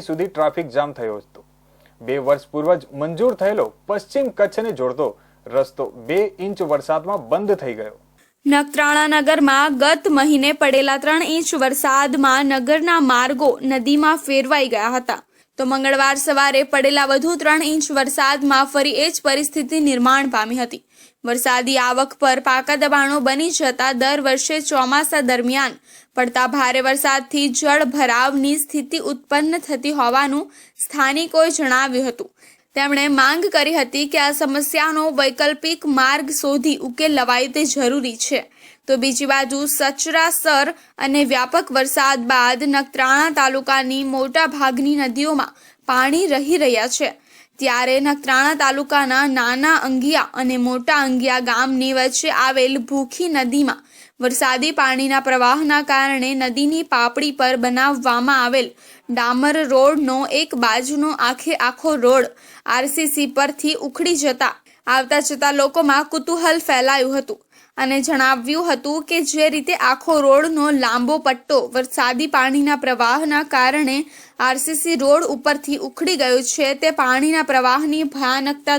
સુધી traffic jam થયો હતો બે વર્ષ પૂર્વ જ મંજૂર થયેલો પશ્ચિમ કચ્છને જોડતો રસ્તો બે ઇંચ વરસાદમાં બંધ થઈ ગયો. નખત્રાણા નગરમાં ગત મહિને પડેલા ત્રણ ઇંચ વરસાદમાં નગરના માર્ગો નદીમાં ફેરવાઈ ગયા હતા. તો મંગળવાર સવારે પડેલા વધુ ત્રણ ઇંચ વરસાદમાં ફરી એ જ પરિસ્થિતિ નિર્માણ પામી હતી. વરસાદી આવક પર પાકા દબાણો બની જતા દર વર્ષે ચોમાસા દરમિયાન પડતા ભારે વરસાદથી જળ ભરાવની સ્થિતિ ઉત્પન્ન થતી હોવાનું સ્થાનિકોએ જણાવ્યું હતું. તેમણે માંગ કરી હતી કે આ સમસ્યાનો વૈકલ્પિક માર્ગ શોધી ઉકેલ લવાય તે જરૂરી છે. તો બીજી બાજુ સચરાસર અને વ્યાપક વરસાદ બાદ નખત્રાણા તાલુકાની મોટા ભાગની નદીઓમાં પાણી રહી રહ્યા છે. ત્યારે નખત્રાણા તાલુકાના નાના અંગિયા અને મોટા અંગિયા ગામની વચ્ચે આવેલ ભૂખી નદીમાં વરસાદી પાણીના પ્રવાહના કારણે નદીની પાપડી પર બનાવવામાં આવેલ ડામર રોડનો એક બાજુનો આખે આખો રોડ આરસીસી પરથી ઉખડી જતા આવતા જતા લોકોમાં કુતૂહલ ફેલાયું હતું. અને જણાવ્યું હતું કે જે રીતે આખો રોડનો લાંબો પટ્ટો વરસાદી પાણીના પ્રવાહના કારણે આરસીસી રોડ ઉપરથી ઉખડી ગયો છે, તે પાણીના પ્રવાહની ભયાનકતા